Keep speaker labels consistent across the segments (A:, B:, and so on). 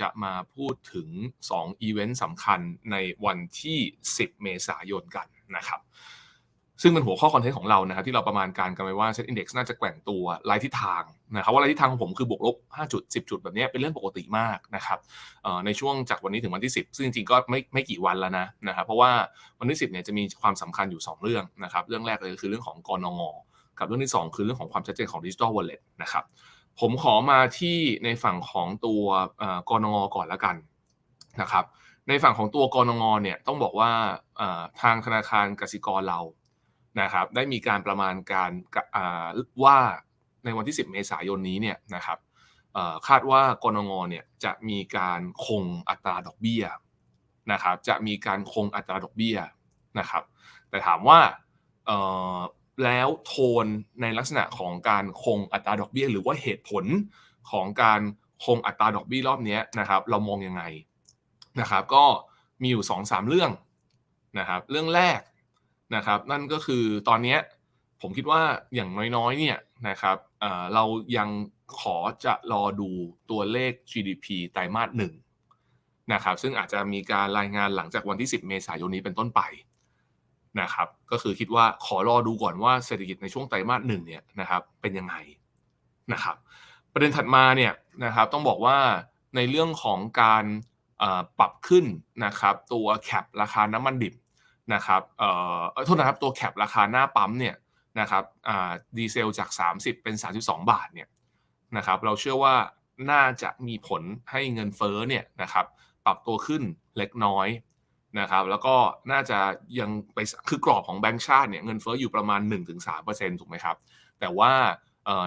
A: จะมาพูดถึง 2 อีเวนต์สำคัญในวันที่ 10 เมษายนกันนะครับซึ่งเป็นหัวข้อคอนเทนต์ของเรานะครับที่เราประมาณการกันไว้ว่าเซ็ตอินดี x น่าจะแกว่งตัวไล่ทิศทางนะครับว่าไล่ทิศทางของผมคือบวกลบ 5 จุด 10 จุดแบบนี้เป็นเรื่องปกติมากนะครับในช่วงจากวันนี้ถึงวันที่ 10 ซึ่งจริงๆก็ไม่ไม่กี่วันแล้วนะนะครับเพราะว่าวันที่ 10เนี่ยจะมีความสำคัญอยู่ 2 เรื่องนะครับเรื่องแรกเลยคือเรื่องของกรงงกับเรื่องที่ 2 คือเรื่องของความชัดเจนของดิจิทัลวอลเล็ตนะครับ ผมขอมาที่ในฝั่งของตัวกรงงก่อนแล้วกันนะครับ ในฝั่งของตัวกรงงเนี่ยต้องบอกว่าทางธนาคารกสิกรเรานะครับ ได้มีการประมาณการว่าในวันที่ 10 เมษายนนี้เนี่ยนะครับคาดว่ากรงงเนี่ยจะมีการคงอัตราดอกเบี้ยนะครับ จะมีการคงอัตราดอกเบี้ยนะครับ แต่ถามว่า แล้วโทนในลักษณะของการคงอัตราดอกเบี้ย หรือว่าเหตุผลของการคงอัตราดอกเบี้ยรอบนี้นะครับ เรามองยังไงนะครับ ก็มีอยู่ 2-3เรื่องนะครับ เรื่องแรกนะครับ นั่นก็คือตอนนี้ผมคิดว่าอย่างน้อยๆเนี่ยนะครับเรายังขอจะรอดูตัวเลข GDP ไตรมาสหนึ่งนะครับ ซึ่งอาจจะมีการรายงานหลังจากวันที่ 10 เมษายนนี้เป็นต้นไป นะครับก็คือคิดว่าขอรอดูก่อนว่าเศรษฐกิจในช่วงไตรมาสหนึ่งเนี่ยนะครับเป็นยังไงนะครับประเด็นถัดมาเนี่ยนะครับต้องบอกว่าในเรื่องของการปรับขึ้นนะครับตัวแคปราคาน้ำมันดิบนะครับเอ่อโทษนะครับตัวแคปราคาหน้าปั๊มเนี่ยนะครับอ่าดีเซลจาก 30 เป็น 32 บาทเนี่ยนะครับเราเชื่อว่าน่าจะมีผลให้เงินเฟ้อเนี่ยนะครับปรับตัวขึ้นเล็กน้อย นะครับแล้วก็น่าจะยังไปคือกรอบของแบงก์ชาติเนี่ยเงินเฟ้ออยู่ประมาณ 1-3%ถูกไหมครับ แต่ว่า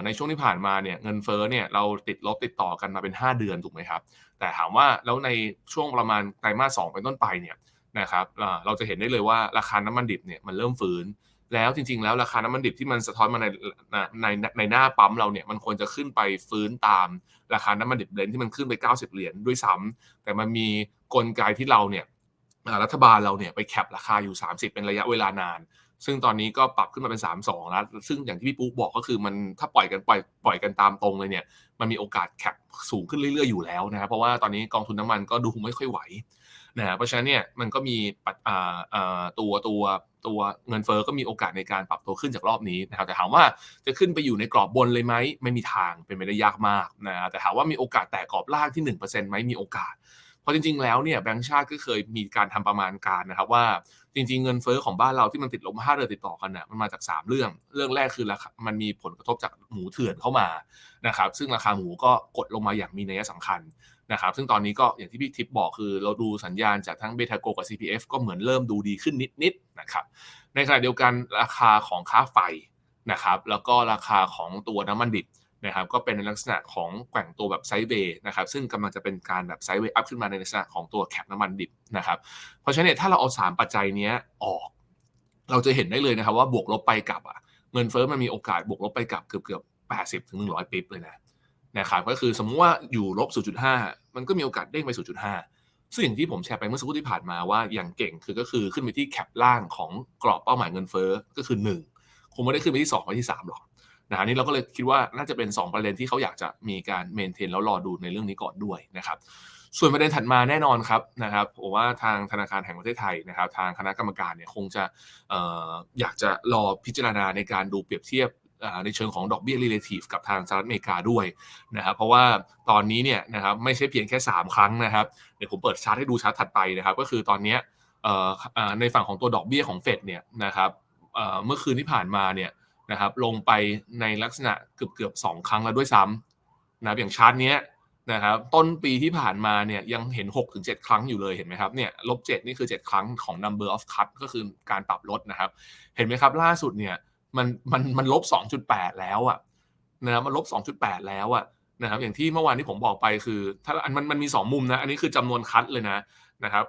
A: ในช่วงที่ผ่านมาเนี่ยเงินเฟ้อเนี่ยเราติดลบติดต่อกันมาเป็น 5 เดือนถูกไหมครับ แต่ถามว่าแล้วในช่วงประมาณไตรมาสสเป็นต้นไปเนี่ยนะครับเราจะเห็นได้เลยว่าราคาน้ำมันดิบเนี่ยมันเริ่มฟื้น แล้วจริง ๆ แล้วราคาน้ำมันดิบที่มันสะท้อนมาในในในหน้าปั๊มเราเนี่ยมันควรจะขึ้นไปฟื้นตามราคาน้ำมันดิบเบรนที่มันขึ้นไป 90 เหรียญด้วยซ้ำแต่มันมีกลไกที่เราเนี่ย รัฐบาลเราเนี่ยไปแคปราคาอยู่ 30 เป็นระยะเวลานาน ซึ่งตอนนี้ก็ปรับขึ้นมาเป็น 3 2 แล้ว ซึ่งอย่างที่พี่ปุ๊กบอกก็คือมันถ้าปล่อยกันปล่อยปล่อยกันตามตรงเลยเนี่ย มันมีโอกาสแคปสูงขึ้นเรื่อยๆอยู่แล้วนะครับเพราะว่าตอนนี้กองทุนน้ำมันก็ดูไม่ค่อยไหวนะเพราะฉะนั้นเนี่ยมันก็มีตัวตัวตัวเงินเฟอ้อก็มีโอกาสในการปรับตัวขึ้นจากรอบนี้นะครับแต่ถามว่าจะขึ้นไปอยู่ในกรอบบนเลยไหมไม่มีทางเป็นไปได้ยากมากนะแต่ถามว่ามีโอกาสแตะกรอบล่างที่1%ไหมมีโอกาส เพราะจริง ๆ แล้วเนี่ยแบงก์ชาติก็เคยมีการทำประมาณการนะครับว่าจริง ๆ เงินเฟอ้อของบ้านเราที่มันติดลบห้าเดือนติดต่อกันน่ะมันมาจาก 3 เรื่อง เรื่องแรกคือราคามันมีผลกระทบจากหมูเถื่อนเข้ามานะครับซึ่งราคาหมูก็กดลงมาอย่างมีนัยสำคัญนะครับซึ่งตอนนี้ก็อย่างที่พี่ทิพย์บอกคือเราดูสัญญาณจากทั้งเบทาโกกับ CPF ก็เหมือนเริ่มดูดีขึ้นนิดๆนะครับในขณะเดียวกันราคาของค่าไฟนะครับแล้วก็ราคาของตัวน้ำมันดิบ นะครับก็เป็นในลักษณะของแกว่งตัวแบบไซด์เวย์นะครับซึ่งกำลังจะเป็นการแบบไซด์เวย์อัพขึ้นมาในลักษณะของตัวแคปน้ำมันดิบนะครับเพราะฉะนั้นถ้าเราเอา 3 ปัจจัยนี้ออก เราจะเห็นได้เลยนะครับว่าบวกลบไปกลับอะเงินเฟ้อมันมีโอกาสบวกลบไปกลับเกือบเกือบแปดสิบถึงหนึ่งร้อยปิ๊บเลยนะนะครับก็คือสมมุติว่าอยู่ลบ0.5 มันก็มีโอกาสเด้งไป 0.5 ซึ่งอย่างที่ผมแชร์ไปเมื่อสักครู่ที่ผ่านมาว่าอย่างเก่งคือก็คือขึ้นไปที่แคปล่างของกรอบเป้าหมายเงินเฟ้อก็คือ 1 คงไม่ได้ขึ้นไปที่ 2 ไปที่ 3 หรอก นะฮะนี่เราก็เลยคิดว่าน่าจะเป็น 2 ประเด็นที่เขาอยากจะมีการเมนเทนแล้วรอดูในเรื่องนี้ก่อนด้วยนะครับส่วนประเด็นถัดมาแน่นอนครับนะครับผมว่าทางธนาคารแห่งประเทศไทยนะครับ ทางคณะกรรมการเนี่ยคงจะอออยากจะรอพิจารณาในการดูเปรียบเทียบในเชิงของดอกเบี้ย relative กับทางสหรัฐอเมริกาด้วยนะครับเพราะว่าตอนนี้เนี่ยนะครับไม่ใช่เพียงแค่ 3 ครั้งนะครับเดี๋ยวผมเปิดชาร์ตให้ดูชาร์ตถัดไปนะครับ ก็คือตอนนี้ในฝั่งของตัวดอกเบี้ยของเฟดเนี่ยนะครับเมื่อคืนที่ผ่านมาเนี่ย นะครับลงไปในลักษณะเกือบเกือบสองครั้งแล้วด้วยซ้ำนะอย่างชาร์ตนี้นะครับต้นปีที่ผ่านมาเนี่ยยังเห็น 6-7 ครั้งอยู่เลยเห็นไหมครับเนี่ยลบ7นี่คือ 7 ครั้งของ number of cut ก็คือการปรับลดนะครับ เห็นไหมครับล่าสุดเนี่ยมันมันมันลบ 2.8 แล้วอะนะครับมันลบ 2.8 แล้วอะนะครับอย่างที่เมื่อวานที่ผมบอกไปคือ ถ้าอันมันมันมี 2 มุมนะ อันนี้คือจำนวนคัดเลยนะนะครับ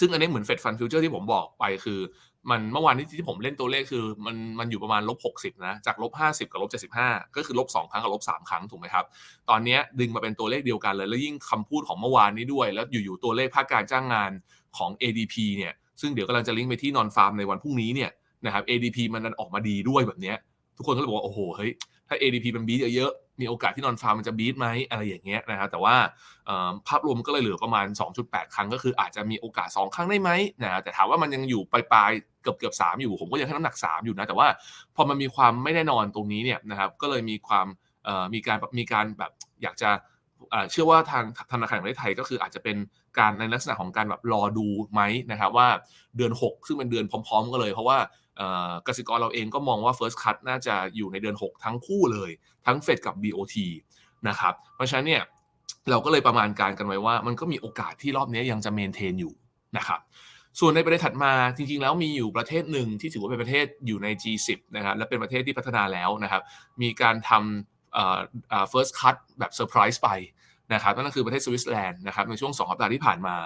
A: ซึ่งอันนี้เหมือนเฟดฟันฟิวเจอร์ที่ผมบอกไปคือ มันเมื่อวานที่ที่ผมเล่นตัวเลขคือมันมันอยู่ประมาณลบ60นะจากลบ50กับลบ75ก็คือลบ2ครั้งกับลบ3ครั้งถูกไหมครับ ตอนนี้ดึงมาเป็นตัวเลขเดียวกันเลย แล้วยิ่งคำพูดของเมื่อวานนี้ด้วย แล้วอยู่ๆตัวเลขภาคการจ้างงานของ ADP เนี่ยซึ่งเดี๋ยวกำลังจะลิงก์ไปที่นอนฟาร์มในวันพรุ่งนี้เนี่ยนะครับ ADP มันออกมาดีด้วยแบบนี้ทุกคนก็เลยบอกว่าโอ้โหเฮ้ยถ้า ADP มันบีเยอะ มีโอกาสที่นอนฟาร์มมันจะบีทไหมอะไรอย่างเงี้ยนะครับแต่ว่าภาพรวมก็เลยเหลือประมาณ 2.8 ครั้งก็คืออาจจะมีโอกาส 2 ครั้งได้ไหมนะแต่ถามว่ามันยังอยู่ปลายๆเกือบเกือบสอยู่ผมก็ยังให้น้ำหนัก 3 อยู่นะ แต่ว่าพอมันมีความไม่แน่นอนตรงนี้เนี่ยนะครับก็เลยมีความมีการมีการแบบอยากจะเชื่อว่าทางธนาคารแห่งประเทศไทยก็คืออาจจะเป็นการในลักษณะของการแบบรอดูไหมนะครับว่าเดือน 6 ซึ่งเป็นเดือนพร้อม ๆกันเลยเพราะว่า กสิกรเราเองก็มองว่า First Cut น่าจะอยู่ในเดือน 6 ทั้งคู่เลย ทั้งเฟดกับ BOT นะครับเพราะฉะนั้นเนี่ยเราก็เลยประมาณการกันไว้ว่า มันก็มีโอกาสที่รอบนี้ยังจะเมนเทนอยู่นะครับส่วนในประเทศถัดมาจริงๆ แล้วมีอยู่ประเทศหนึ่งที่ถือว่าเป็นประเทศอยู่ใน G10 นะครับและเป็นประเทศที่พัฒนาแล้วนะครับมีการทำ first cut แบบเซอร์ไพรส์ไปนะครับนั่นก็คือประเทศสวิตเซอร์แลนด์นะครับในช่วง2สัปดาห์ที่ผ่านมา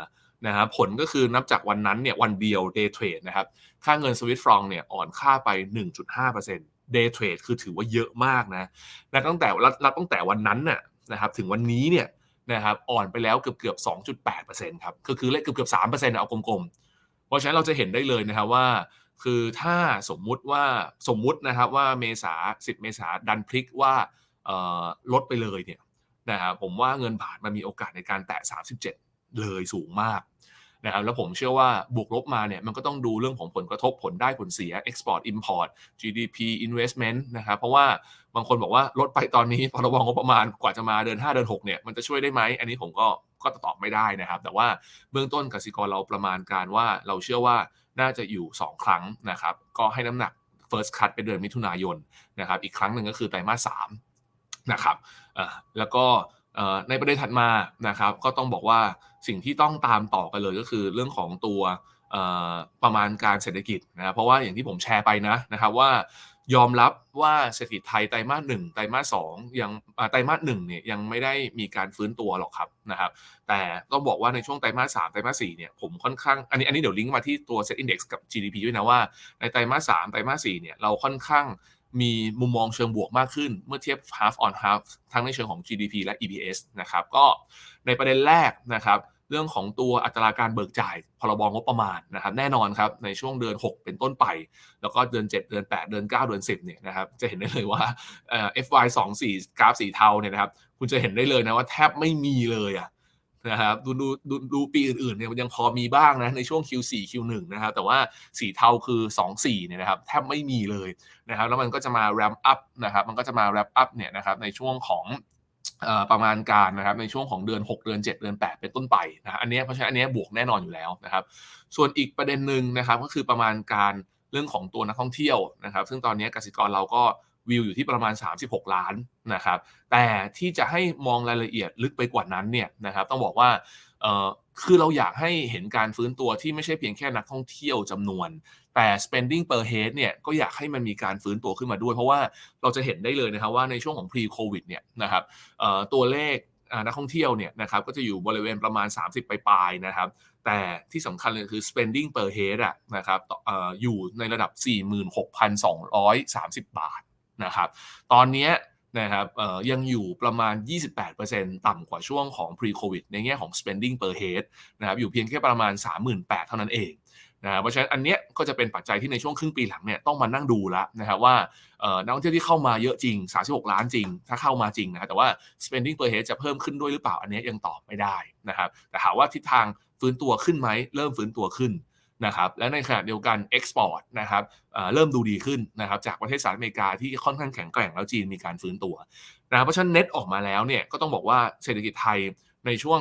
A: นะครับผลก็คือนับจากวันนั้นเนี่ยวันเดียว day trade นะครับค่าเงินสวิตฟรองเนี่ยอ่อนค่าไป 1.5% day trade คือถือว่าเยอะมากนะและตั้งแต่รับตั้งแต่วันนั้นน่ะนะครับถึงวันนี้เนี่ยนะครับอ่อนไปแล้วเกือบเกือบ 2.8%ครับก็คือเลขเกือบเกือบ3%เอากลมๆ เพราะฉะนั้นเราจะเห็นได้เลยนะครับว่า คือถ้าสมมุติว่าสมมุตินะครับว่าเมษา 10 เมษาดันพลิกว่าลดไปเลยเนี่ยนะครับผมว่าเงินบาทมันมีโอกาสในการแตะ 37 เลยสูงมากนะครับแล้วผมเชื่อว่าบวกลบมาเนี่ยมันก็ต้องดูเรื่องของผลกระทบผลได้ผลเสีย Export Import GDP Investment นะครับเพราะว่าบางคนบอกว่าลดไปตอนนี้พรบงบประมาณกว่าจะมาเดือน5 เดือน6เนี่ยมันจะช่วยได้ไหม อันนี้ผมก็ก็ตอบไม่ได้นะครับ แต่ว่าเบื้องต้นกสิกรเราประมาณการว่าเราเชื่อว่าน่าจะอยู่ 2 ครั้งนะครับ ก็ให้น้ำหนัก first cut ไปเดือนมิถุนายนนะครับอีกครั้งหนึ่งก็คือไตรมาส3นะครับแล้วก็ ในประเด็นถัดมานะครับ ก็ต้องบอกว่าสิ่งที่ต้องตามต่อกันเลยก็คือเรื่องของตัวประมาณการเศรษฐกิจนะเพราะว่าอย่างที่ผมแชร์ไปนะนะครับว่ายอมรับว่าเศรษฐกิจไทยไตรมาสหนึ่งไตรมาสสองยังไตรมาสหนึ่งเนี่ยยังไม่ได้มีการฟื้นตัวหรอกครับนะครับ แต่ต้องบอกว่าในช่วงไตรมาสสามไตรมาสสี่เนี่ยผมค่อนข้างอันนี้อันนี้เดี๋ยวลิงก์มาที่ตัว Set Index กับ GDP ด้วยนะว่าในไตรมาสสามไตรมาสสี่เนี่ยเราค่อนข้าง มีมุมมองเชิงบวกมากขึ้น เมื่อเทียบ half on half ทั้งในเชิงของ GDP และ EPS นะครับก็ในประเด็นแรกนะครับเรื่องของตัวอัตราการเบิกจ่ายพรบงบประมาณนะครับแน่นอนครับในช่วงเดือน 6 เป็นต้นไป แล้วก็เดือน 7 เดือน 8 เดือน 9 เดือน 10เนี่ยนะครับจะเห็นได้เลยว่า FY 2 4กราฟสีเทาเนี่ยนะครับคุณจะเห็นได้เลยนะว่าแทบไม่มีเลยอะ นะครับดูดูดูดูปีอื่นๆเนี่ยมันยังพอมีบ้างนะในช่วง Q4 Q1 นะครับแต่ว่าสีเทาคือ 2 4เนี่ยนะครับแทบไม่มีเลยนะครับแล้วมันก็จะมา ramp up นะครับมันก็จะมา ramp up เนี่ยนะครับในช่วงของประมาณการนะครับในช่วงของเดือน 6 เดือน 7 เดือน 8 เป็นต้นไปนะอันนี้เพราะฉะนั้นอันนี้บวกแน่นอนอยู่แล้วนะครับส่วนอีกประเด็นหนึ่งนะครับก็คือประมาณการเรื่องของตัวนักท่องเที่ยวนะครับ ซึ่งตอนนี้กสิกรเราก็ วิวอยู่ที่ประมาณ 36 ล้านนะครับแต่ที่จะให้มองรายละเอียดลึกไปกว่านั้นเนี่ยนะครับต้องบอกว่าคือเราอยากให้เห็นการฟื้นตัวที่ไม่ใช่เพียงแค่นักท่องเที่ยวจำนวน แต่ spending per head เนี่ยก็อยากให้มันมีการฟื้นตัวขึ้นมาด้วย เพราะว่าเราจะเห็นได้เลยนะครับว่าในช่วงของ pre covid เนี่ยนะครับตัวเลขนักท่องเที่ยวเนี่ยนะครับก็จะอยู่บริเวณประมาณ 30ปลายนะครับแต่ที่สำคัญเลยคือ spending per head อะนะครับออยู่ในระดับ 46,230 บาท นะครับตอนนี้นะครับยังอยู่ประมาณ 28%ต่ำกว่าช่วงของ pre covid ในแง่ของ spending per head นะครับอยู่เพียงแค่ประมาณ 38,000 เท่านั้นเองนะเพราะฉะนั้นอันเนี้ยก็จะเป็นปัจจัยที่ในช่วงครึ่งปีหลังเนี่ยต้องมานั่งดูแล้วนะครับว่านักท่องเที่ยวที่เข้ามาเยอะจริง 36 ล้านจริง ถ้าเข้ามาจริงนะแต่ว่า spending per head จะเพิ่มขึ้นด้วยหรือเปล่าอันนี้ยังตอบไม่ได้นะครับแต่ถามว่าทิศทางฟื้นตัวขึ้นไหมเริ่มฟื้นตัวขึ้น นะครับและในขณะเดียวกันเอ็กซ์พอร์ตนะครับเริ่มดูดีขึ้นนะครับจากประเทศสหรัฐอเมริกาที่ค่อนข้างแข็งแกร่งแล้วจีนมีการฟื้นตัวนะเพราะฉะนั้นเน็ตออกมาแล้วเนี่ยก็ต้องบอกว่าเศรษฐกิจไทยในช่วง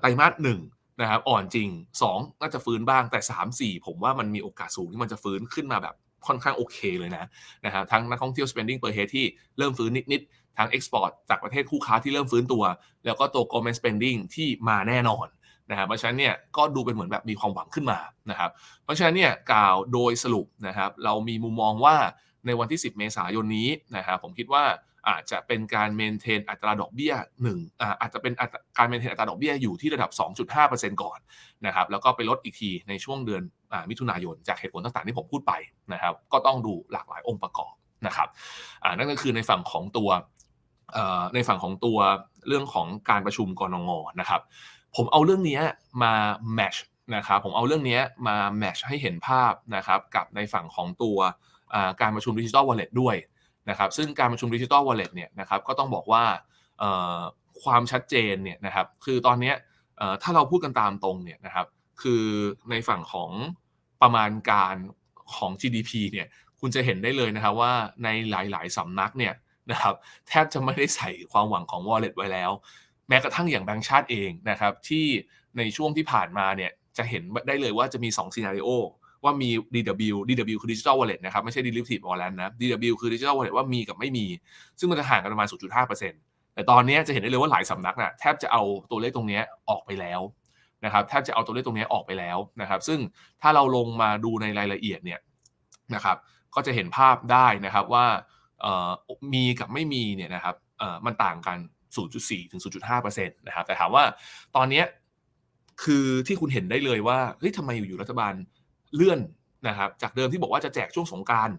A: ไตรมาสหนึ่งนะครับอ่อนจริง 2 น่าจะฟื้นบ้างแต่ 3 4 ผมว่ามันมีโอกาสสูงที่มันจะฟื้นขึ้นมาแบบค่อนข้างโอเคเลยนะนะครับทั้งนักท่องเที่ยว spending per head ที่เริ่มฟื้นนิดๆทั้ง export จากประเทศคู่ค้าที่เริ่มฟื้นตัว แล้วก็ตัว government spending ที่มาแน่นอน นะครับเพราะฉะนั้นเนี่ยก็ดูเป็นเหมือนแบบมีความหวังขึ้นมานะครับเพราะฉะนั้นเนี่ยกล่าวโดยสรุปนะครับเรามีมุมมองว่าในวันที่ 10 เมษายนนี้นะครับผมคิดว่าอาจจะเป็นการเมนเทนอัตราดอกเบี้ย1อาอาจจะเป็นการเมนเทนอัตราดอกเบี้ยอยู่ที่ระดับ 2.5%ก่อนนะครับแล้วก็ไปลดอีกทีในช่วงเดือนอมิถุนายนจากเหตุผลต่างๆที่ผมพูดไปนะครับก็ต้องดูหลากหลายองค์ประกอบนะครับนั่นก็คือในฝั่งของตัวในฝั่งของตัวเรื่องของการประชุมกรงงนะครับ ผมเอาเรื่องนี้มาแมชนะครับผมเอาเรื่องนี้มาแมชให้เห็นภาพนะครับกับในฝั่งของตัวการประชุมดิจิทัลวอลเล็ตด้วยนะครับซึ่งการประชุมดิจิ t a ลวอลเล็ตเนี่ยนะครับก็ต้องบอกว่าความชัดเจนเนี่ยนะครับคือตอนนี้ถ้าเราพูดกันตามตรงเนี่ยนะครับคือในฝั่งของประมาณการของ GDP เนี่ยคุณจะเห็นได้เลยนะครับว่าในหลาย ๆสำนักเนี่ยนะครับแทบจะไม่ได้ใส่ความหวังของ wallet ไว้แล้ว แม้กระทั่งอย่างแบงก์ชาติเองนะครับที่ในช่วงที่ผ่านมาเนี่ยจะเห็นได้เลยว่าจะมี2ซีนารีโอว่ามี DW DW คือ Digital Wallet นะครับ ไม่ใช่ Derivative Wallet นะ DW คือ Digital Wallet ว่ามีกับไม่มี ซึ่งมันจะห่างกันประมาณ 0.5%แต่ตอนนี้จะเห็นได้เลยว่าหลายสำนักนะ่ะแทบจะเอาตัวเลขตรงนี้ออกไปแล้วนะครับแทบจะเอาตัวเลขตรงนี้ออกไปแล้วนะครับซึ่งถ้าเราลงมาดูในรายละเอียดเนี่ยนะครับก็จะเห็นภาพได้นะครับว่ามีกับไม่มีเนี่ยนะครับมันต่างกัน 0.4 ถึง 0.5%นะครับ แต่ถามว่าตอนนี้คือที่คุณเห็นได้เลยว่าเฮ้ยทำไมอยู่ๆรัฐบาลเลื่อนนะครับ จากเดิมที่บอกว่าจะแจกช่วงสงการ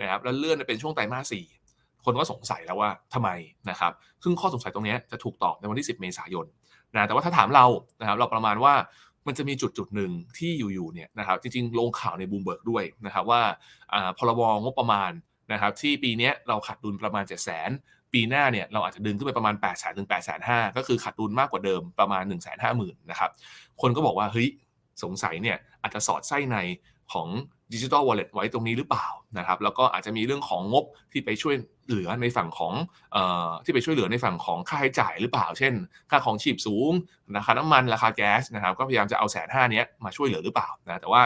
A: นะครับ แล้วเลื่อนเป็นช่วงไตรมาสสี่คนก็สงสัยแล้วว่าทำไมนะครับ ซึ่งข้อสงสัยตรงนี้จะถูกตอบในวันที่ 10 เมษายนนะ แต่ว่าถ้าถามเรานะครับ เราประมาณว่ามันจะมีจุดจุดหนึ่งที่อยู่ๆเนี่ยนะครับ จริงๆ ลงข่าวในบูมเบิร์กด้วยนะครับว่าพรบงบประมาณนะครับที่ปีนี้เราขาดดุลประมาณ 7 0 0 0 0 0 ปีหน้าเนี่ยเราอาจจะดึงขึ้นไปประมาณ8 0 0 0 0ถึง8 5 0 0 0ก็คือขาดดุลมากกว่าเดิมประมาณ 1 5 0 0 0 0นะครับ คนก็บอกว่าเฮ้ยสงสัยเนี่ยอาจจะสอดไส้ในของดิจิทัลวอลเล็ตไว้ตรงนี้หรือเปล่านะครับแล้วก็อาจจะมีเรื่องของงบที่ไปช่วยเหลือในฝั่งของออที่ไปช่วยเหลือในฝั่งของค่าใช้จ่ายหรือเปล่า เช่น ค่าของชีพสูงราคาน้ำมันราคาแก๊สนะครับก็พยายามจะเอาแสนห้านี้มาช่วยเหลือหรือเปล่านะแต่ว่า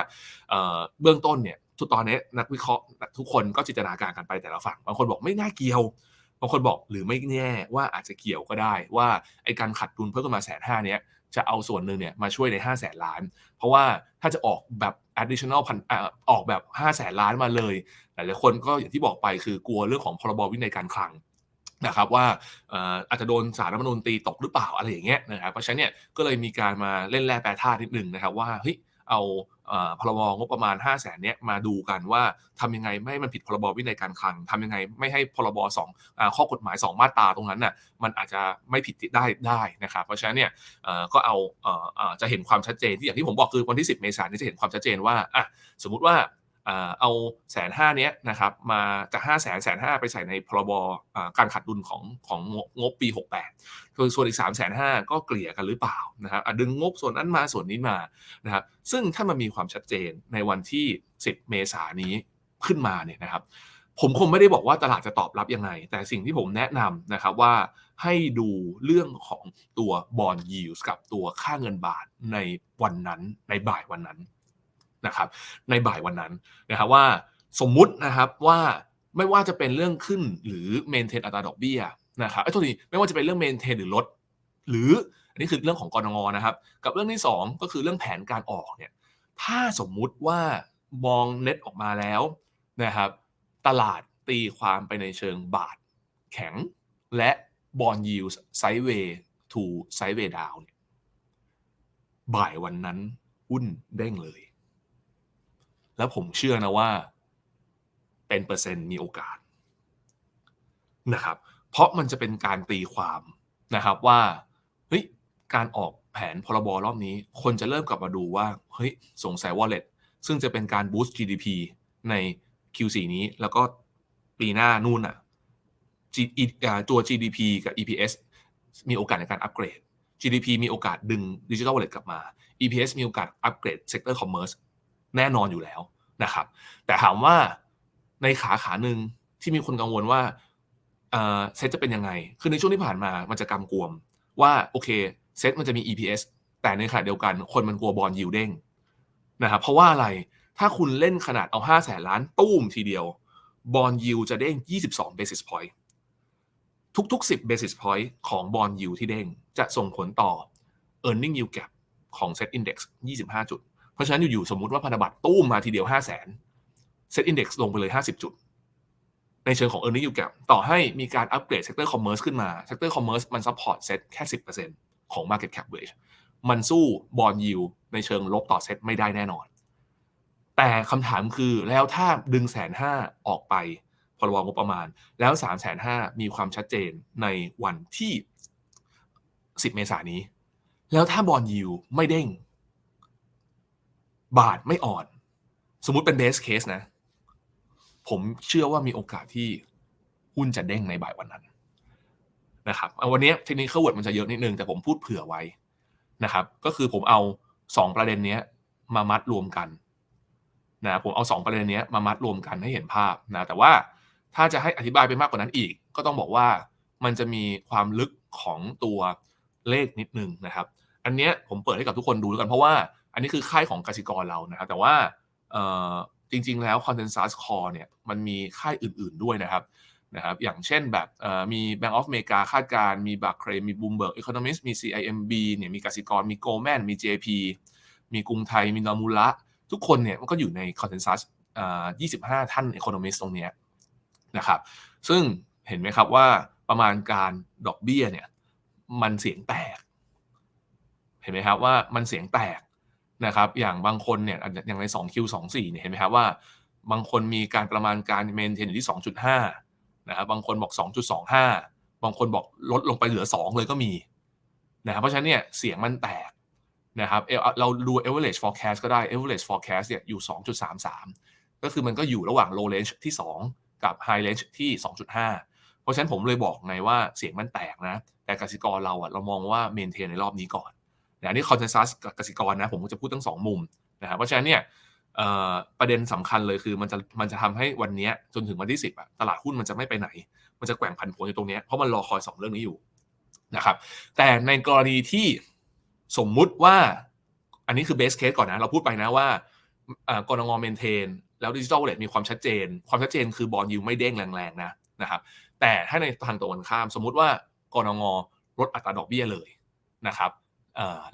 A: เบื้องต้นเนี่ยทุกตอนนี้นักวิเคราะห์ทุกคนก็จินตนาการกันไปแต่ละฝั่งบางคนบอกไม่น่าเกี่ยว บางคนบอกหรือไม่แน่ว่าอาจจะเกี่ยวก็ได้ว่าไอการขัดดุลเพิ่มขึ้นมาแสนห้านี้จะเอาส่วนหนึ่งเนี่ยมาช่วยใน 5 0 0แสนล้าน เพราะว่าถ้าจะออกแบบ additional พันออกแบบ 5 0 0แสนล้านมาเลย หลายๆคนก็อย่างที่บอกไปคือกลัวเรื่องของพรบวินัยการคลังนะครับว่าอาจจะโดนสารรัฐมนูญตีตกหรือเปล่าอะไรอย่างเงี้ยนะครับเพราะฉะนั้นเนี่ยก็เลยมีการมาเล่นแร่แปรธาตุนิดนึงนะครับว่าเฮ้ยเอา พรบงบประมาณ 5 0 0แสนเนี้ยมาดูกันว่าทำยังไงไม่ให้มันผิดพรบวินัยการคลังทำยังไงไม่ให้พรบสองข้อกฎหมาย 2 มาตราตรงนั้นน่ะมันอาจจะไม่ผิดได้ได้นะครับเพราะฉะนั้นเนี่ยก็เอาจะเห็นความชัดเจนที่อย่างที่ผมบอกคือวันที่ 10 เมษายนนี้จะเห็นความชัดเจนว่าอะสมมุติว่า เอาแสนห้าเนี้ยนะครับมาจากห้าแสนแสนห้าไปใส่ในพรบการขาดดุลของของงบปี 68ส่วนส่วนอีก3ามแสนห้าก็เกลี่ยกันหรือเปล่านะครับดึงงบส่วนนั้นมาส่วนนี้มานะครับซึ่งถ้ามันมีความชัดเจนในวันที่ 10 เมษายนนี้ขึ้นมาเนี่ยนะครับผมคงไม่ได้บอกว่าตลาดจะตอบรับยังไง แต่สิ่งที่ผมแนะนำนะครับว่าให้ดูเรื่องของตัวบอลยิวส์กับตัวค่าเงินบาทในวันนั้นในบ่ายวันนั้น นะครับในบ่ายวันนั้นนะครับว่าสมมุตินะครับว่าไม่ว่าจะเป็นเรื่องขึ้นหรือเมนเทนอัตราดอกเบี้ยนะครับไอ้ตัวนี้ไม่ว่าจะเป็นเรื่องเมนเทนหรือลดหรืออันนี้คือเรื่องของกรงงนะครับ กับเรื่องที่ 2 ก็คือเรื่องแผนการออกเนี่ยถ้าสมมุติว่ามองเน็ตออกมาแล้วนะครับตลาดตีความไปในเชิงบาทแข็งและบอลยิวไซด์เวย์ทูไซด์เวย์ดาวเนี่ยบ่ายวันนั้นหุ้นเด้งเลย แล้วผมเชื่อนะว่า เป็นเปอร์เซ็นต์มีโอกาสนะครับ เพราะมันจะเป็นการตีความนะครับว่าเฮ้ยการออกแผนพรบรอบนี้ คนจะเริ่มกลับมาดูว่าเฮ้ยสงสัย wallet ซึ่งจะเป็นการ boost GDP ใน Q4 นี้แล้วก็ปีหน้านู่นอะตัว GDP กับ EPS มีโอกาสในการอัปเกรด GDP มีโอกาสดึงดิจิทัลวอลเล็ตกลับมา EPS มีโอกาสอัปเกรดเซกเตอร์คอมเมอร์ส แน่นอนอยู่แล้วนะครับ แต่ถามว่าในขาขาหนึ่งที่มีคนกังวลว่าเซ็ตจะเป็นยังไง คือในช่วงที่ผ่านมามันจะกำกวมว่าโอเคเซ็ตมันจะมี EPS แต่ในขณะเดียวกันคนมันกลัวบอลยิวเด้งนะครับเพราะว่าอะไรถ้าคุณเล่นขนาดเอา5 0 0แสนล้านตู้มทีเดียวบอลยิวจะเด้ง 22 basis point ทุก ๆ 10 basis point ของบอลยิวที่เด้ง จะส่งผลต่อ earning yield gap ของ set index 25 จุด เพราะฉะนั้นอยู่ๆสมมติว่าพันธบัตรตู้มมาทีเดียว 5 0 0แสนเซ็ตอินดี x ลงไปเลย 50 จุด ในเชิงของ e a r n i n g อยู่กับต่อให้มีการอัปเกรดเซกเตอร์คอมเมอร์สขึ้นมาเซกเตอร์คอมเมอร์สมันซัพพอร์ตเซ็ตแค่ 10%ของ Market Cap Weight มันสู้บอลยิวในเชิงลบต่อเซ็ตไม่ได้แน่นอน แต่คำถามคือแล้วถ้าดึงแสนห้าออกไปพรบงบประมาณ แล้ว3ามแสนห้ามีความชัดเจนในวันที่ 10 เมษายนนี้ แล้วถ้าบอลยิวไม่เด้ง บาทไม่อ่อน สมมุติเป็นเบสเคสนะ ผมเชื่อว่ามีโอกาสที่หุ้นจะเด้งในบ่ายวันนั้นนะครับวันนี้เทคนิคเวิร์ดมันจะเยอะนิดนึงแต่ผมพูดเผื่อไว้นะครับ ก็คือผมเอา 2 ประเด็นนี้มามัดรวมกันนะผมเอา 2 ประเด็นนี้มามัดรวมกันให้เห็นภาพนะแต่ว่าถ้าจะให้อธิบายไปมากกว่านั้นอีก ก็ต้องบอกว่ามันจะมีความลึกของตัวเลขนิดนึงนะครับ อันนี้ผมเปิดให้กับทุกคนดูแล้วกันเพราะว่า อันนี้คือค่ายของกสิกรเรานะครับ แต่ว่าจริง ๆ แล้ว Consensus Core เนี่ยมันมีค่ายอื่น ๆด้วยนะครับนะครับ อย่างเช่นแบบมี Bank of America คาดการมี b a r c l a y มี Bloomberg Economist มี CIMB เนี่ยมีกสิกรมี Goldman มี JP มีกรุงไทยมีนอมูระทุกคนเนี่ยมันก็อยู่ใน Consensus 25 ท่าน Economist ตรงนี้นะครับ ซึ่งเห็นไหมครับว่าประมาณการดอกเบี้ยเนี่ยมันเสียงแตก เห็นไหมครับว่ามันเสียงแตก นะครับอย่างบางคนเนี่ยอย่างใน 2Q24 เนี่ยเห็นไหมครับว่า บางคนมีการประมาณการเมนเทนอยู่ที่ 2.5นะครับบางคนบอก 2.25 บางคนบอกลดลงไปเหลือ 2 เลยก็มีนะครับเพราะฉะนั้นเนี่ยเสียงมันแตกนะครับเราดู average forecast ก็ได้ average forecast เนี่ยอยู่ 2.33 ก็คือมันก็อยู่ระหว่าง low range ที่ 2 กับ high range ที่ 2.5 เพราะฉะนั้นผมเลยบอกไงว่าเสียงมันแตกนะ แต่กสิกรเราอะเรามองว่า maintain ในรอบนี้ก่อน นะนี่คอนเซนแซสกสิกรนะผมก็จะพูดทั้งสองมุมนะครับเพราะฉะนั้นเนี่ยประเด็นสำคัญเลยคือมันจะมันจะทำให้วันนี้จนถึงวันที่ 10อะตลาดหุ้นมันจะไม่ไปไหน มันจะแกว่งพันผลอยู่ตรงนี้เพราะมันรอคอย 2 เรื่องนี้อยู่นะครับแต่ในกรณีที่สมมุติว่าอันนี้คือเบสเคสก่อนนะเราพูดไปนะว่ากรงงเมนเทน แล้วดิจิทัลวลเล็ตมีความชัดเจน ความชัดเจนคือบอลยูไม่เด้งแรงๆนะนะครับแต่ถ้าในทางตรงกันข้าม สมมุติว่ากรงงลดอัตราดอกเบี้ยเลยนะครับ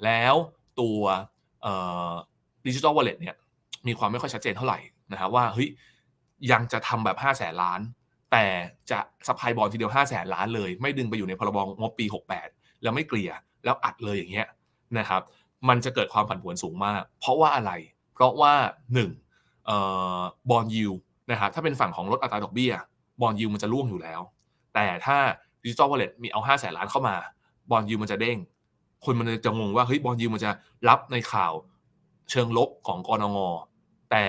A: แล้วตัวดิจิทัลวอลเล็ตเนี่ยมีความไม่ค่อยชัดเจนเท่าไหร่นะครับว่าเฮ้ยยังจะทำแบบ5้าแสนล้าน แต่จะซัพพลายบอลทีเดียว5้าแสนล้านเลย ไม่ดึงไปอยู่ในพรบงบปี 68 แล้วไม่เกลี่ยแล้วอัดเลยอย่างเงี้ยนะครับมันจะเกิดความผันผวนสูงมาก เพราะว่าอะไร เพราะว่า1บอลยูนะครับถ้าเป็นฝั่งของลดอัตราดอกเบี้ยบอลยูมันจะร่วงอยู่แล้ว แต่ถ้าดิจิทัลวอลเล็ตมีเอา5้าแสนล้านเข้ามาบอลยูมันจะเด้ง คนมันจะงงว่าเฮ้ยบอลยูมันจะรับในข่าวเชิงลบของกรงงแต่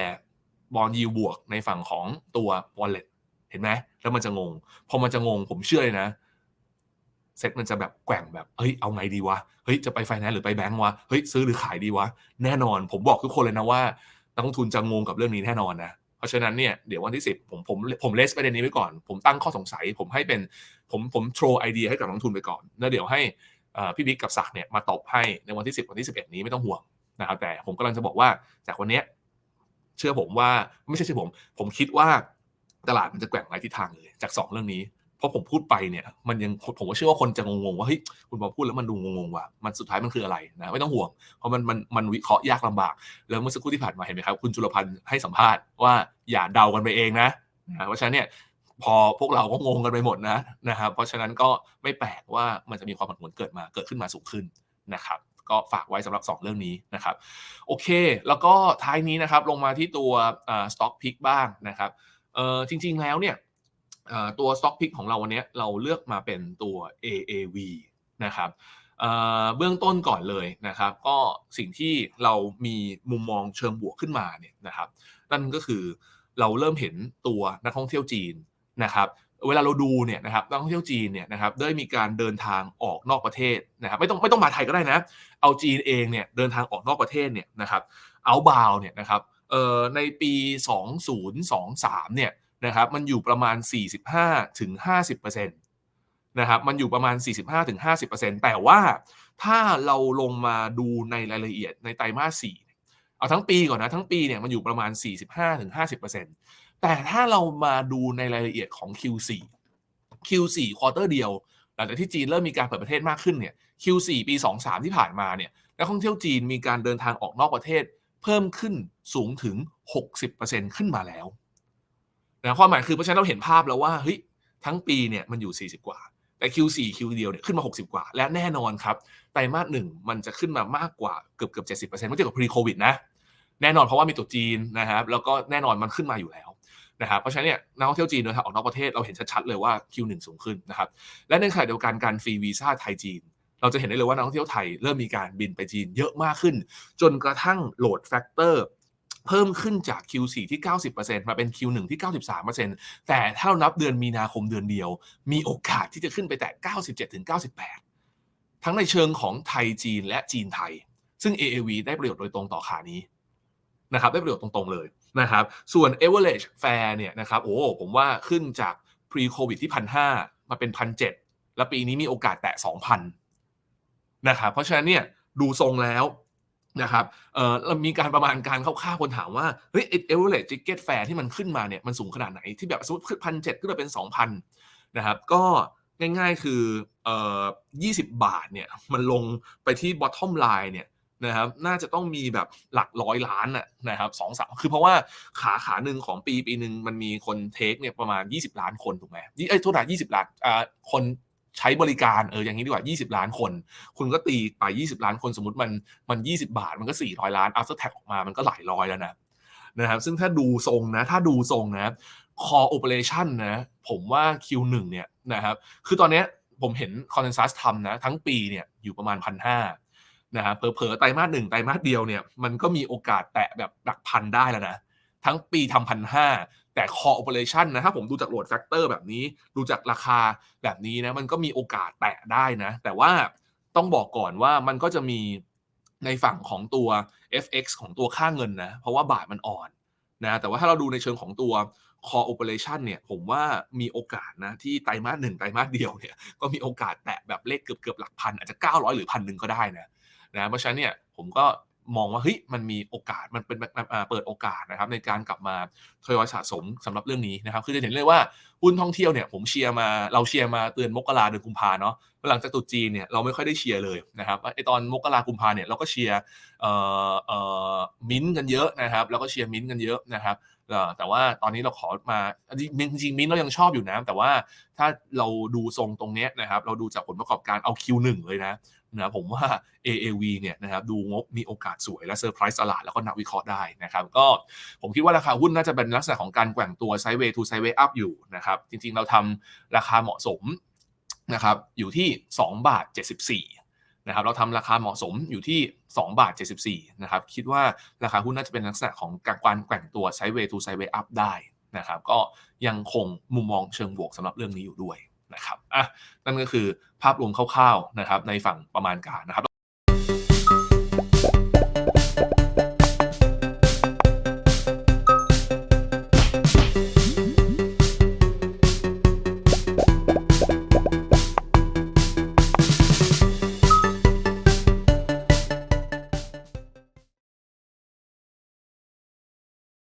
A: บอลยูบวกในฝั่งของตัว wallet เห็นไหมแล้วมันจะงง พอมันจะงงผมเชื่อเลยนะเซ็ตมันจะแบบแกว่งแบบเฮ้ยเอาไงดีวะเฮ้ยจะไปไฟแนนซ์หรือไปแบงก์วะเฮ้ยซื้อหรือขายดีวะแน่นอน ผมบอกทุกคนเลยนะว่านักลงทุนจะงงกับเรื่องนี้แน่นอนนะเพราะฉะนั้นเนี่ยเดี๋ยววันที่ 10 ผมผมผมเลสประเด็นนี้ไว้ก่อน ผมตั้งข้อสงสัย ผมให้เป็นผมผมโทรไอเดียให้กับนักลงทุนไปก่อนแล้วเดี๋ยวให้ พี่บิ๊กกับศักเนี่ยมาตบให้ในวันที่ 10 วันที่ 11 นี้ไม่ต้องห่วงนะครับแต่ผมกำลังจะบอกว่าจากวันนี้เชื่อผมว่าไม่ใช่เชื่อผม ผมคิดว่าตลาดมันจะแกว่งหลายทิศทางเลยจาก 2 เรื่องนี้เพราะผมพูดไปเนี่ยมันยังผมก็เชื่อว่าคนจะงงๆว่าเฮ้ยคุณบอกพูดแล้วมันดูงงๆว่ะมันสุดท้ายมันคืออะไรนะไม่ต้องห่วง เพราะมันมันมันวิเคราะห์ยากลำบาก แล้วเมื่อสักครู่ที่ผ่านมาเห็นไหมครับ คุณจุลพันธ์ให้สัมภาษณ์ว่าอย่าเดากันไปเองนะนะเพราะฉะนั้นเนี่ย พอพวกเราก็งงกันไปหมดนะนะครับ เพราะฉะนั้นก็ไม่แปลกว่ามันจะมีความผันผวนเกิดมาเกิดขึ้นมาสูงขึ้นนะครับ ก็ฝากไว้สำหรับ 2 เรื่องนี้นะครับ โอเค แล้วก็ท้ายนี้นะครับลงมาที่ตัว stock pick บ้างนะครับจริง ๆแล้วเนี่ยตัว stock pick ของเราวันนี้เราเลือกมาเป็นตัว AAV นะครับเบื้องต้นก่อนเลยนะครับ ก็สิ่งที่เรามีมุมมองเชิงบวกขึ้นมาเนี่ยนะครับ นั่นก็คือเราเริ่มเห็นตัวนักท่องเที่ยวจีน นะครับเวลาเราดูเนี่ยนะครับนักท่องเที่ยวจีนเนี่ยนะครับได้มีการเดินทางออกนอกประเทศนะครับไม่ต้องไม่ต้องมาไทยก็ได้นะ เอาจีนเองเนี่ยเดินทางออกนอกประเทศเนี่ยนะครับเอาบาวเนี่ยนะครับเอ่อในปี 2023เนี่ยนะครับมันอยู่ประมาณ 45ถึง50%นะครับมันอยู่ประมาณ 45ถึง50%แต่ว่าถ้าเราลงมาดูในรายละเอียดในไตรมาส4เอาทั้งปีก่อนนะทั้งปีเนี่ยมันอยู่ประมาณ 45-50% แต่ถ้าเรามาดูในรายละเอียดของ Q4 Q4 ควอเตอร์เดียว หลังจากที่จีนเริ่มมีการเปิดประเทศมากขึ้นเนี่ย Q4 ปี 23 ที่ผ่านมาเนี่ยนักท่องเที่ยวจีนมีการเดินทางออกนอกประเทศ เพิ่มขึ้นสูงถึง 60%ขึ้นมาแล้วนะความหมายคือเพราะฉะนั้นเราเห็นภาพแล้วว่าเฮ้ยทั้งปีเนี่ยมันอยู่ 40 กว่า แต่ Q4 Q เดียวเนี่ยขึ้นมา 60 กว่า และแน่นอนครับไตรมาสหนึ่งมันจะขึ้นมามากกว่าเกือบเกือบ70%เมื่อเทียบกับ pre covid นะแน่นอนเพราะว่ามีตัวจีนนะครับแล้วก็แน่นอนมันขึ้นมาอยู่แล้ว นะครับเพราะฉะนั้นเนี่ยนักท่องเที่ยวจีนเดินทางออกนอกประเทศเราเห็นชัดๆเลยว่า Q1 สูงขึ้นนะครับและในขณะเดียวกันการฟรีวีซ่าไทยจีน เราจะเห็นได้เลยว่านักท่องเที่ยวไทยเริ่มมีการบินไปจีนเยอะมากขึ้น จนกระทั่งโหลดแฟกเตอร์เพิ่มขึ้นจาก Q4 ที่ 90%มาเป็น Q1 ที่ 93%แต่ถ้าเรานับเดือนมีนาคมเดือนเดียว มีโอกาสที่จะขึ้นไปแตะ97-98 ทั้งในเชิงของไทยจีนและจีนไทย ซึ่ง AAV ได้ประโยชน์โดยตรงต่อขานี้นะครับได้ประโยชน์ตรงๆเลย นะครับ ส่วน average fare เนี่ยนะครับโอ้ผมว่าขึ้นจาก pre covid ที่1,500มาเป็น1,700แล้วปีนี้มีโอกาสแตะ2,000นะครับเพราะฉะนั้นเนี่ยดูทรงแล้วนะครับเออเรามีการประมาณการคร่าวๆคนถามว่าเฮ้ยเอเวอเรจจิเก็ตแฟร์ที่มันขึ้นมาเนี่ยมันสูงขนาดไหนที่แบบสมมติขึ้นพันเจ็ดขึ้นมาเป็นสองพันนะครับก็ง่ายๆคือเอ่อยี่สิบบาทเนี่ยมันลงไปที่ bottom line เนี่ย นะครับน่าจะต้องมีแบบหลักร้อยล้านอะนะครับสองสามคือเพราะว่าขาขาหนึ่งของปีปีหนึ่งมันมีคนเทคเนี่ยประมาณ 20 ล้านคนถูกไหมยี่ไอ้ยโทษนะ20ล้านอ่าคนใช้บริการเอออย่างนี้ดีกว่า 20 ล้านคน คุณก็ตีไป 20 ล้านคนสมมติมันมัน 20 บาทมันก็ 400 ล้าน after tax ออกมามันก็หลายร้อยแล้วนะนะครับซึ่งถ้าดูทรงนะถ้าดูทรงนะ core operation นะผมว่า Q1 เนี่ยนะครับคือตอนนี้ผมเห็น consensus ทำนะทั้งปีเนี่ยอยู่ประมาณ1,500น นะครับเผลอๆไตรมาสหนึ่งไตรมาสเดียวเนี่ยมันก็มีโอกาสแตะแบบหลักพันได้แล้วนะทั้งปีทำพันห้าแต่ core operation นะถ้าผมดูจาก load factor แบบนี้ ดูจากราคาแบบนี้นะมันก็มีโอกาสแตะได้นะ แต่ว่าต้องบอกก่อนว่ามันก็จะมีในฝั่งของตัว FX ของตัวค่าเงินนะ เพราะว่าบาทมันอ่อนนะแต่ว่าถ้าเราดูในเชิงของตัว core operation เนี่ยผมว่ามีโอกาสนะ ที่ไตรมาสหนึ่งไตรมาสเดียวเนี่ยก็มีโอกาสแตะแบบเลขเกือบเกือบหลักพัน อาจจะ 900 หรือพันหนึ่งก็ได้นะ นะเพราะฉะนั้นเนี่ยผมก็มองว่าเฮ้ยมันมีโอกาสมันเป็นเปิดโอกาสนะครับในการกลับมาทยอยสะสมสำหรับเรื่องนี้นะครับคือจะเห็นเลยว่าหุ้นท่องเที่ยวเนี่ยผมเชียร์มาเราเชียร์มาเตือนมกราเดือนกุมภาเนาะหลังจากตุจีนเนี่ยเราไม่ค่อยได้เชียร์เลยนะครับไอตอนมกรากุมภาเนี่ยเราก็เชียร์มิ้นกันเยอะนะครับแล้วก็เชียร์มิ้นกันเยอะนะครับแต่ว่าตอนนี้เราขอมาจริงๆมิ้นเรายังชอบอยู่นะแต่ว่าถ้าเราดูทรงตรงนี้นะครับเราดูจากผลประกอบการเอา Q1 เลยนะ นะผมว่า AAV เนี่ยนะครับดูงบมีโอกาสสวยและเซอร์ไพรส์ตลาดแล้วก็นักวิเคราะห์ได้นะครับก็ผมคิดว่าราคาหุ้นน่าจะเป็นลักษณะของการแกว่งตัวไซด์เวย์ทูไซด์เวย์อัพอยู่นะครับจริงๆเราทำราคาเหมาะสมนะครับอยู่ที่ 2 บาท 74นะครับเราทำราคาเหมาะสมอยู่ที่ 2 บาท 74 นะครับ คิดว่าราคาหุ้นน่าจะเป็นลักษณะของการแกว่งตัวไซด์เวย์ทูไซด์เวย์อัพได้นะครับ ก็ยังคงมุมมองเชิงบวกสำหรับเรื่องนี้อยู่ด้วย นะครับอะนั่นก็คือภาพรวมคร่าวๆนะครับในฝั่งประมาณการนะครับ